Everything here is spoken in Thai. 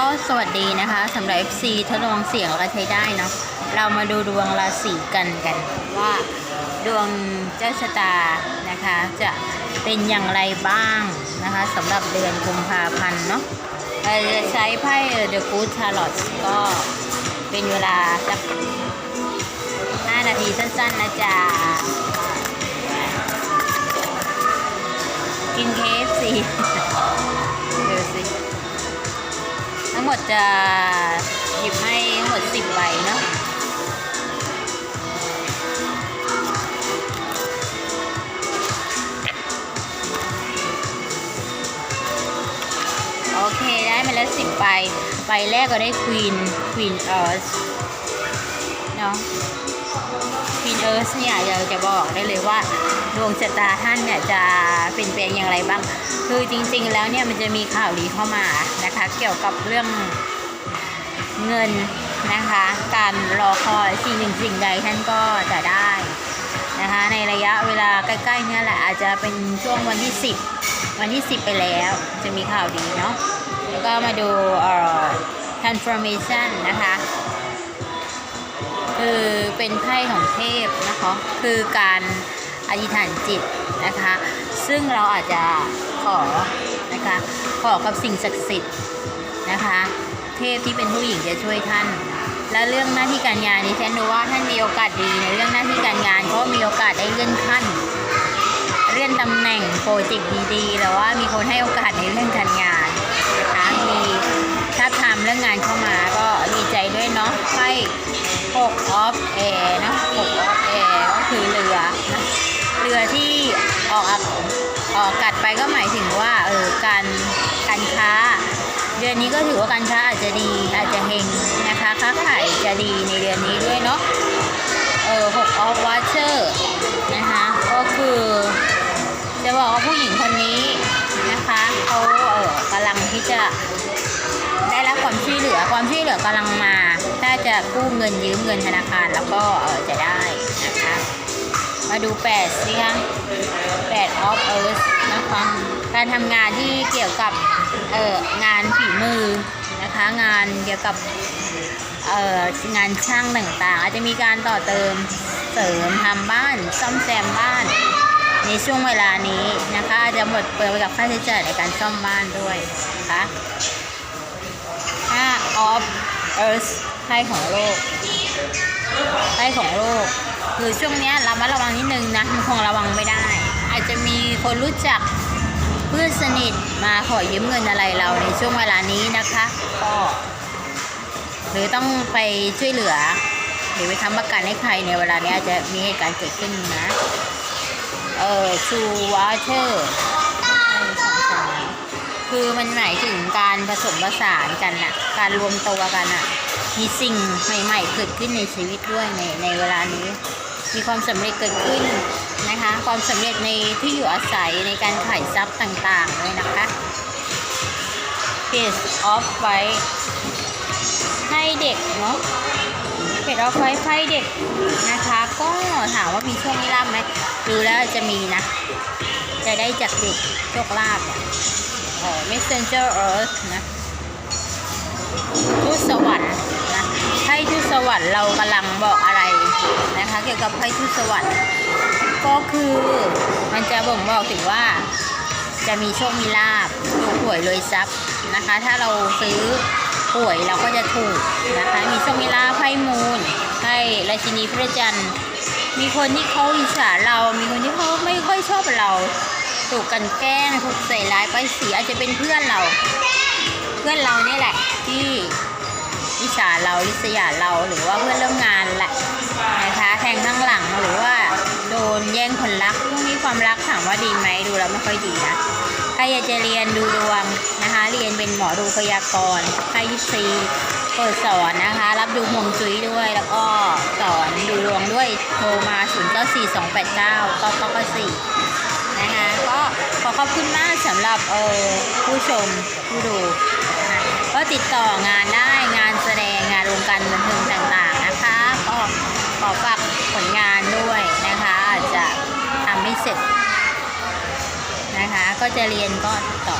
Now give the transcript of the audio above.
ก็สวัสดีนะคะสำหรับ FC ทดลองเสียงก็ใช้ได้เนาะเรามาดูดวงราศีกันกันว่าดวงเจ้าชะตานะคะ จะเป็นอย่างไรบ้างนะคะสำหรับเดือนกุมภาพันธ์เนาะเราจะใช้ไพ่ The Good Tarot ก็เป็นเวลาสัก5นาทีสั้นๆนะจ๊ะกินเคฟซี จะหยิบให้หมดสิบใบเนาะโอเคได้มาแล้วสิบใบใบแรกก็ได้ควีนควีนเอิร์ธเนาะ วีนเอิร์ธเนี่ยอยากจะบอกได้เลยว่าดวงชะตาท่านเนี่ยจะเปลี่ยนแปลงอย่างไรบ้าง คือจริงๆแล้วเนี่ยมันจะมีข่าวดีเข้ามานะคะ เกี่ยวกับเรื่องเงินนะคะ การรอคอยสิ่งหนึ่งสิ่งใดท่านก็จะได้นะคะในระยะเวลาใกล้ๆเนี่ยแหละอาจจะเป็นช่วงวันที่ 10 วันที่ 10 ไปแล้วจะมีข่าวดีเนาะแล้วก็มาดูเอ่อ transformation นะคะ คือเป็นไพ่ของเทพนะคะคือการอธิษฐานจิตนะคะ ซึ่งเราอาจจะขอนะคะขอกับสิ่งศักดิ์สิทธิ์นะคะ เทพที่เป็นผู้หญิงจะช่วยท่าน และเรื่องหน้าที่การงานนี้ฉันดูว่าท่านมีโอกาสดีในเรื่องหน้าที่การงานเพราะมีโอกาสได้เลื่อนขั้น เลื่อนตำแหน่งโปรเจกต์ดีๆแต่ว่ามีคนให้โอกาสในเรื่องการ 6 of air นอะ6 of air ก็คือเรือนะเรือที่ออกอับออกกัดไปก็หมายถึงว่าเออการการค้า เดือนนี้ก็ถือว่าการค้าอาจจะดีอาจจะเฮงนะคะค้าขายจะดีในเดือนนี้ด้วยเนาะเออ6 of water นะคะก็คือจะบอกว่าผู้หญิงคนนี้ อความช่วยเหลือกำลังมา ถ้าจะกู้เงินยืมเงินธนาคารแล้วก็เออจะได้นะคะ มาดู8สิคะ8 of earth นะคะการทำงานที่เกี่ยวกับเอองานฝีมือนะคะ งานเกี่ยวกับเอองานช่างต่างๆ อาจจะมีการต่อเติมเสริมทำบ้านซ่อมแซมบ้านในช่วงเวลานี้นะคะอาจจะหมดเปลืองไปกับค่าใช้จ่ายในการซ่อมบ้านด้วยนะคะ of earth ไพ่ของโลกไพ่ของโลก คือช่วงนี้เรามาระวังนิดนึงนะมันคงระวังไม่ได้ อาจจะมีคนรู้จักเพื่อนสนิทมาขอยืมเงินอะไรเราในช่วงเวลานี้นะคะก็หรือต้องไปช่วยเหลือ หรือไปค้ำประกันให้ใครในเวลานี้อาจจะมีเหตุการณ์เกิดขึ้นนะ เออชูวาเชอร์ คือมันหมายถึงการผสมผสานกันน่ะการรวมตัวกันน่ะมีสิ่งใหม่ๆเกิดขึ้นในชีวิตด้วยในในเวลานี้ มีความสำเร็จเกิดขึ้นนะคะ ความสำเร็จในที่อยู่อาศัยในการขายทรัพย์ต่างๆด้วยนะคะ Page of Fight ให้เด็กเนาะเพจออฟไฟไพ่เด็กนะคะ ก็ถามว่ามีโชคมีลาบไหมดูแล้วจะมีนะ จะได้จากเด็กโชคลาภ messenger earth นะทูตสวรรค์นะไพ่ทูตสวรรค์เรากำลังบอกอะไรนะคะเกี่ยวกับไพ่ทูตสวรรค์ ก็คือมันจะบ่งบอกถึงว่าจะมีโชคมีลาบถูกหวยรวยทรัพย์นะคะ ถ้าเราซื้อหวยเราก็จะถูกนะคะ มีโชคมีลาภไพ่มูลไพ่ราชินีพระจันทร์มีคนที่เขาอิจฉาเรา มีคนที่เขาไม่ค่อยชอบเรา ถูกกันแกล้งถูกใส่ร้ายไป้ายสีอาจจะเป็นเพื่อนเรา เพื่อนเราเนี่ยแหละ ที่อิจฉาเราริษยาเราหรือว่าเพื่อนร่วมงานแหละนะคะแทงข้างหลังหรือว่าโดนแย่งคนรักพวกนี้ความรักถามว่าดีไหมดูแล้วไม่ค่อยดีนะใครอยากจะเรียนดูดวงนะคะ เรียนเป็นหมอดูพยากรณ์ไพ่ยิซีเปิดสอนนะคะ รับดูฮวงจุ้ยด้วยแล้วก็สอนดูดวงด้วยโทรมา 0 อขอบคุณมากสำหรับเออผู้ชมผู้ดูนะก็ติดต่องานได้งานแสดงงานวงการบันเทิงต่างๆนะคะ ก็ขอฝากผลงานด้วยนะคะอาจจะทำไม่เสร็จนะคะ ก็จะเรียนก็ติดต่อ